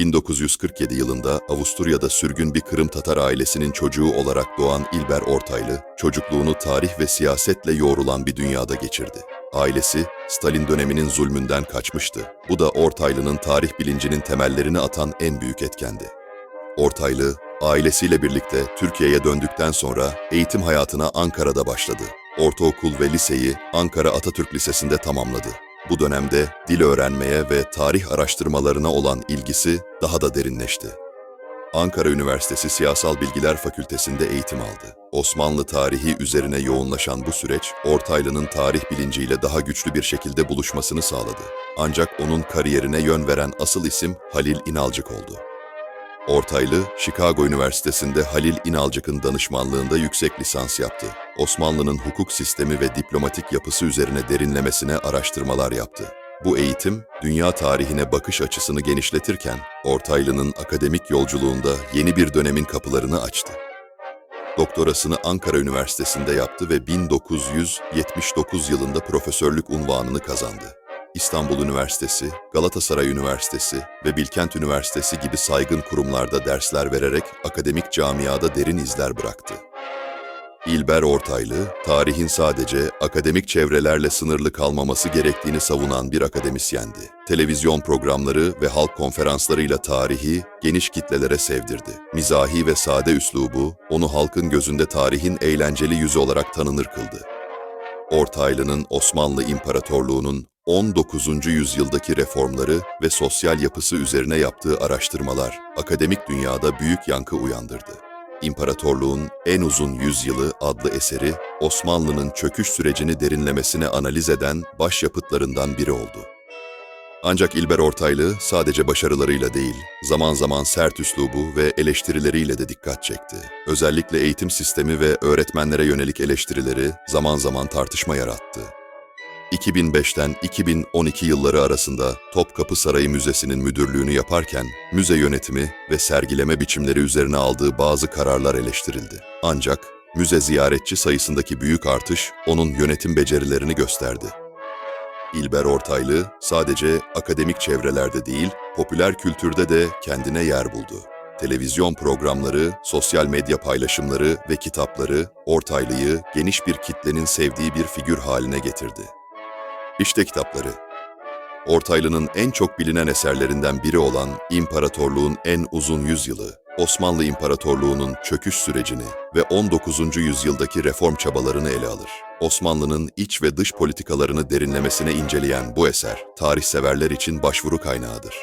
1947 yılında Avusturya'da sürgün bir Kırım Tatar ailesinin çocuğu olarak doğan İlber Ortaylı, çocukluğunu tarih ve siyasetle yoğrulan bir dünyada geçirdi. Ailesi, Stalin döneminin zulmünden kaçmıştı. Bu da Ortaylı'nın tarih bilincinin temellerini atan en büyük etkendi. Ortaylı, ailesiyle birlikte Türkiye'ye döndükten sonra eğitim hayatına Ankara'da başladı. Ortaokul ve liseyi Ankara Atatürk Lisesi'nde tamamladı. Bu dönemde dil öğrenmeye ve tarih araştırmalarına olan ilgisi daha da derinleşti. Ankara Üniversitesi Siyasal Bilgiler Fakültesinde eğitim aldı. Osmanlı tarihi üzerine yoğunlaşan bu süreç, Ortaylı'nın tarih bilinciyle daha güçlü bir şekilde buluşmasını sağladı. Ancak onun kariyerine yön veren asıl isim Halil İnalcık oldu. Ortaylı, Chicago Üniversitesi'nde Halil İnalcık'ın danışmanlığında yüksek lisans yaptı. Osmanlı'nın hukuk sistemi ve diplomatik yapısı üzerine derinlemesine araştırmalar yaptı. Bu eğitim, dünya tarihine bakış açısını genişletirken, Ortaylı'nın akademik yolculuğunda yeni bir dönemin kapılarını açtı. Doktorasını Ankara Üniversitesi'nde yaptı ve 1979 yılında profesörlük unvanını kazandı. İstanbul Üniversitesi, Galatasaray Üniversitesi ve Bilkent Üniversitesi gibi saygın kurumlarda dersler vererek akademik camiada derin izler bıraktı. İlber Ortaylı, tarihin sadece akademik çevrelerle sınırlı kalmaması gerektiğini savunan bir akademisyendi. Televizyon programları ve halk konferanslarıyla tarihi geniş kitlelere sevdirdi. Mizahi ve sade üslubu, onu halkın gözünde tarihin eğlenceli yüzü olarak tanınır kıldı. Ortaylı'nın Osmanlı İmparatorluğu'nun 19. yüzyıldaki reformları ve sosyal yapısı üzerine yaptığı araştırmalar akademik dünyada büyük yankı uyandırdı. İmparatorluğun En Uzun Yüzyılı adlı eseri Osmanlı'nın çöküş sürecini derinlemesine analiz eden başyapıtlarından biri oldu. Ancak İlber Ortaylı sadece başarılarıyla değil, zaman zaman sert üslubu ve eleştirileriyle de dikkat çekti. Özellikle eğitim sistemi ve öğretmenlere yönelik eleştirileri zaman zaman tartışma yarattı. 2005'ten 2012 yılları arasında Topkapı Sarayı Müzesi'nin müdürlüğünü yaparken müze yönetimi ve sergileme biçimleri üzerine aldığı bazı kararlar eleştirildi. Ancak müze ziyaretçi sayısındaki büyük artış onun yönetim becerilerini gösterdi. İlber Ortaylı sadece akademik çevrelerde değil, popüler kültürde de kendine yer buldu. Televizyon programları, sosyal medya paylaşımları ve kitapları Ortaylı'yı geniş bir kitlenin sevdiği bir figür haline getirdi. İşte kitapları. Ortaylı'nın en çok bilinen eserlerinden biri olan İmparatorluğun En Uzun Yüzyılı, Osmanlı İmparatorluğu'nun çöküş sürecini ve 19. yüzyıldaki reform çabalarını ele alır. Osmanlı'nın iç ve dış politikalarını derinlemesine inceleyen bu eser, tarihseverler için başvuru kaynağıdır.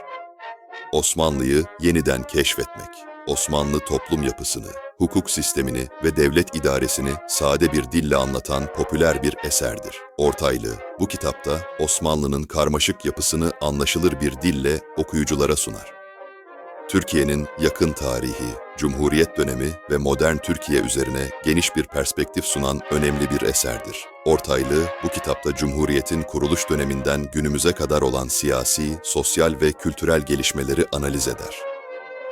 Osmanlı'yı yeniden keşfetmek, Osmanlı toplum yapısını, hukuk sistemini ve devlet idaresini sade bir dille anlatan popüler bir eserdir. Ortaylı, bu kitapta Osmanlı'nın karmaşık yapısını anlaşılır bir dille okuyuculara sunar. Türkiye'nin yakın tarihi, Cumhuriyet dönemi ve modern Türkiye üzerine geniş bir perspektif sunan önemli bir eserdir. Ortaylı, bu kitapta Cumhuriyet'in kuruluş döneminden günümüze kadar olan siyasi, sosyal ve kültürel gelişmeleri analiz eder.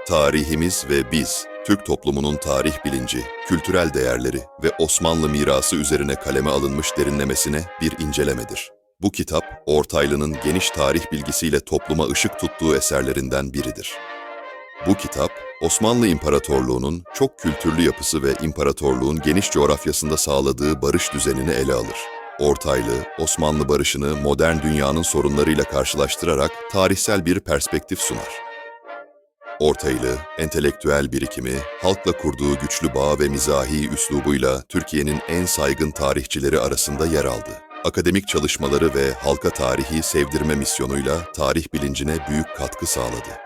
Tarihimiz ve biz, Türk toplumunun tarih bilinci, kültürel değerleri ve Osmanlı mirası üzerine kaleme alınmış derinlemesine bir incelemedir. Bu kitap, Ortaylı'nın geniş tarih bilgisiyle topluma ışık tuttuğu eserlerinden biridir. Bu kitap, Osmanlı İmparatorluğu'nun çok kültürlü yapısı ve imparatorluğun geniş coğrafyasında sağladığı barış düzenini ele alır. Ortaylı, Osmanlı barışını modern dünyanın sorunlarıyla karşılaştırarak tarihsel bir perspektif sunar. Ortaylı, entelektüel birikimi, halkla kurduğu güçlü bağ ve mizahi üslubuyla Türkiye'nin en saygın tarihçileri arasında yer aldı. Akademik çalışmaları ve halka tarihi sevdirme misyonuyla tarih bilincine büyük katkı sağladı.